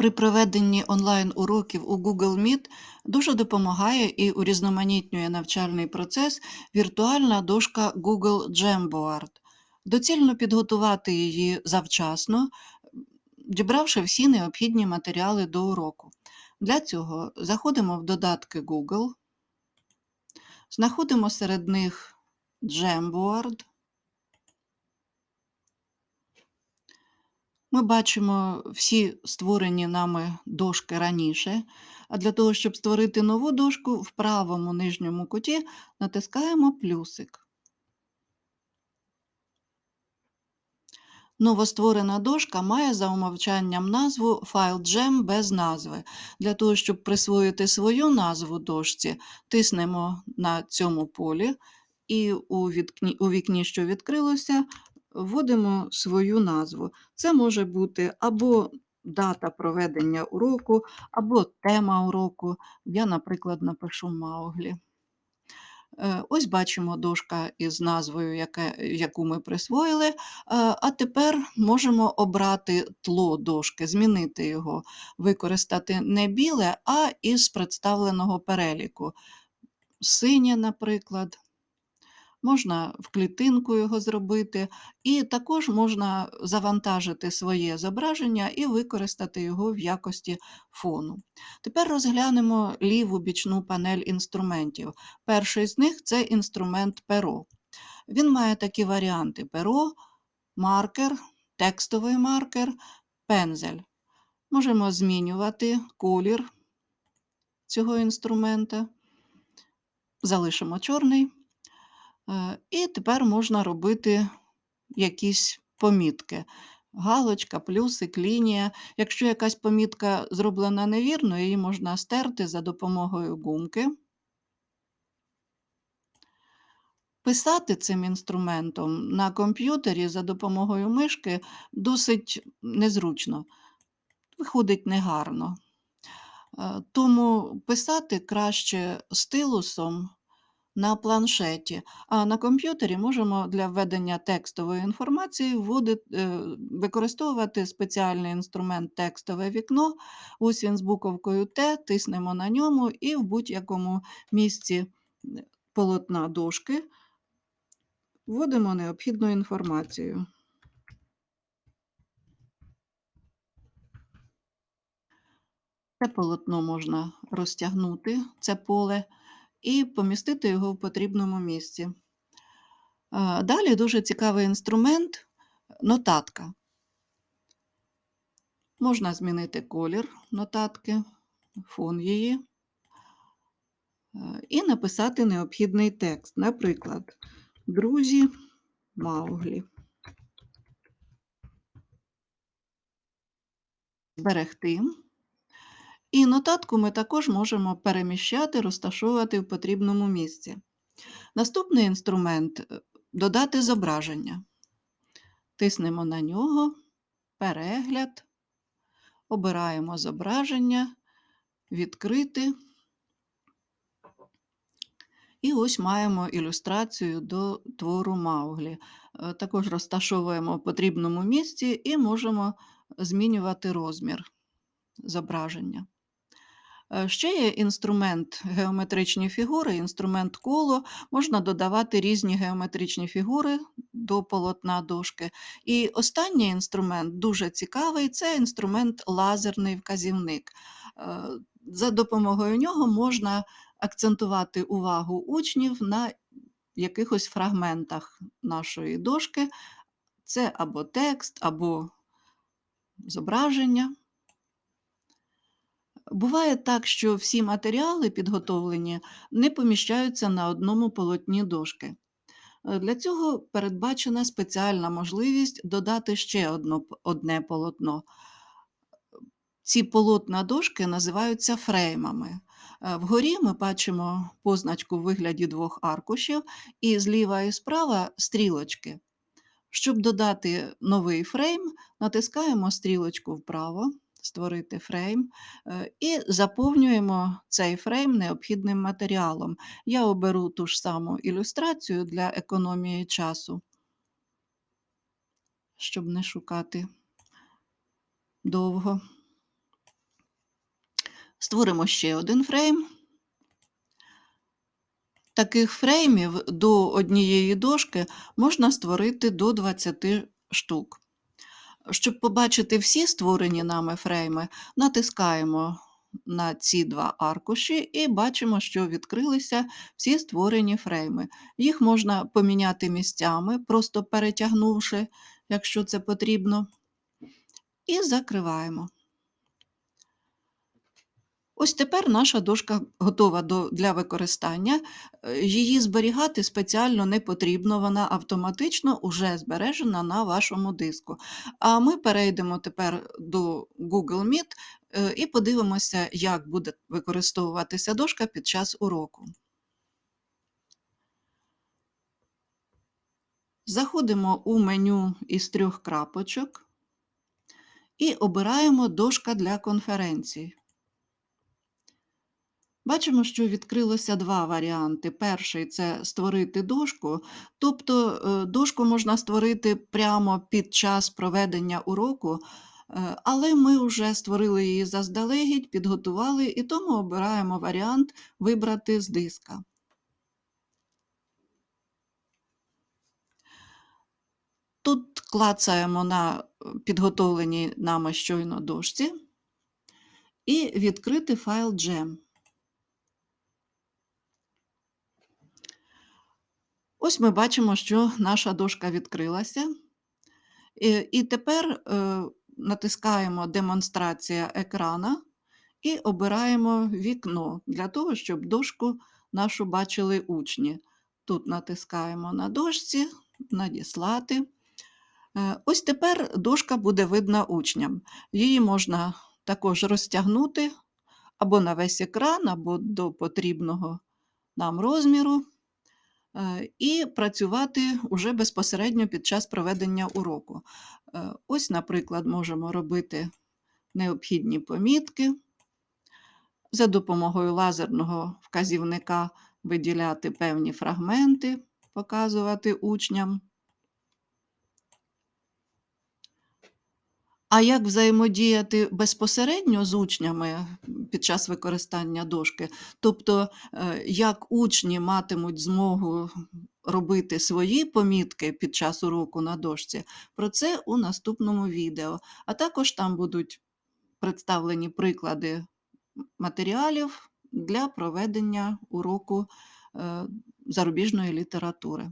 При проведенні онлайн-уроків у Google Meet дуже допомагає і урізноманітнює навчальний процес віртуальна дошка Google Jamboard. Доцільно підготувати її завчасно, дібравши всі необхідні матеріали до уроку. Для цього заходимо в додатки Google, знаходимо серед них Jamboard. Ми бачимо всі створені нами дошки раніше, а для того, щоб створити нову дошку, в правому нижньому куті натискаємо плюсик. Новостворена дошка має за умовчанням назву FileGem без назви. Для того, щоб присвоїти свою назву дошці, тиснемо на цьому полі і у, вікні, у вікні, що відкрилося, вводимо свою назву. Це може бути або дата проведення уроку, або тема уроку. Я, наприклад, напишу Мауглі. Е, ось бачимо дошка із назвою, яку ми присвоїли. Е, а тепер можемо обрати тло дошки, змінити його, використати не біле, а із представленого переліку. Синє, наприклад можна в клітинку його зробити, і також можна завантажити своє зображення і використати його в якості фону. Тепер розглянемо ліву бічну панель інструментів. Перший з них це інструмент перо. Він має такі варіанти: перо, маркер, текстовий маркер, пензель. Можемо змінювати колір цього інструмента. Залишимо чорний. Е, і тепер можна робити якісь помітки. Галочка, плюсик, лінія. Якщо якась помітка зроблена невірно, її можна стерти за допомогою гумки. Писати цим інструментом на комп'ютері за допомогою мишки досить незручно, виходить негарно. Е, тому писати краще стилусом на планшеті, а на комп'ютері можемо для введення текстової інформації вводити, е, використовувати спеціальний інструмент текстове вікно. Ось він з буковкою Т, тиснемо на ньому і в будь-якому місці полотна дошки вводимо необхідну інформацію. Це полотно можна розтягнути, це поле і помістити його в потрібному місці. Далі дуже цікавий інструмент нотатка. Можна змінити колір нотатки, фон її, і написати необхідний текст. Наприклад, друзі Мауглі. Зберегти. І нотатку ми також можемо переміщати, розташовувати в потрібному місці. Наступний інструмент е, додати зображення. Тиснемо на нього, перегляд, обираємо зображення, відкрити. І ось маємо ілюстрацію до твору Мауглі. Е, також розташовуємо в потрібному місці і можемо змінювати розмір зображення. Е, ще є інструмент геометричні фігури, інструмент коло, можна додавати різні геометричні фігури до полотна дошки. І останній інструмент дуже цікавий це інструмент лазерний вказівник. Е, за допомогою нього можна акцентувати увагу учнів на якихось фрагментах нашої дошки. Це або текст, або зображення. Буває так, що всі матеріали підготовлені не поміщаються на одному полотні дошки. Е, для цього передбачена спеціальна можливість додати ще одно, одне полотно. Ці полотна дошки називаються фреймами. Е, вгорі ми бачимо позначку в вигляді двох аркушів, і зліва і справа стрілочки. Щоб додати новий фрейм, натискаємо стрілочку вправо створити фрейм е, і заповнюємо цей фрейм необхідним матеріалом. Я оберу ту ж саму ілюстрацію для економії часу, щоб не шукати довго. Створимо ще один фрейм. Таких фреймів до однієї дошки можна створити до 20 штук. Щоб побачити всі створені нами фрейми, натискаємо на ці два аркуші і бачимо, що відкрилися всі створені фрейми. Їх можна поміняти місцями, просто перетягнувши, якщо це потрібно, і закриваємо. Ось тепер наша дошка готова до, для використання. Е, Її зберігати спеціально не потрібно, вона автоматично уже збережена на вашому диску. А ми перейдемо тепер до Google Meet е, і подивимося, як буде використовуватися дошка під час уроку. Заходимо у меню із трьох крапочок і обираємо дошка для конференцій. Бачимо, що відкрилося два варіанти. Перший це створити дошку, тобто е, дошку можна створити прямо під час проведення уроку, е, але ми вже створили її заздалегідь, підготували і тому обираємо варіант вибрати з диска. Тут клацаємо на е, підготовленій нами щойно дошці і відкрити файл GEM. Ось ми бачимо, що наша дошка відкрилася. І, і тепер е, натискаємо Демонстрація екрана і обираємо вікно для того, щоб дошку нашу бачили учні. Тут натискаємо на дошці, надіслати. Е, Ось тепер дошка буде видна учням. Її можна також розтягнути або на весь екран, або до потрібного нам розміру. Е, і працювати уже безпосередньо під час проведення уроку. Е, Ось, наприклад, можемо робити необхідні помітки, за допомогою лазерного вказівника виділяти певні фрагменти, показувати учням. А як взаємодіяти безпосередньо з учнями під час використання дошки? Тобто, е, як учні матимуть змогу робити свої помітки під час уроку на дошці, про це у наступному відео. А також там будуть представлені приклади матеріалів для проведення уроку е, зарубіжної літератури.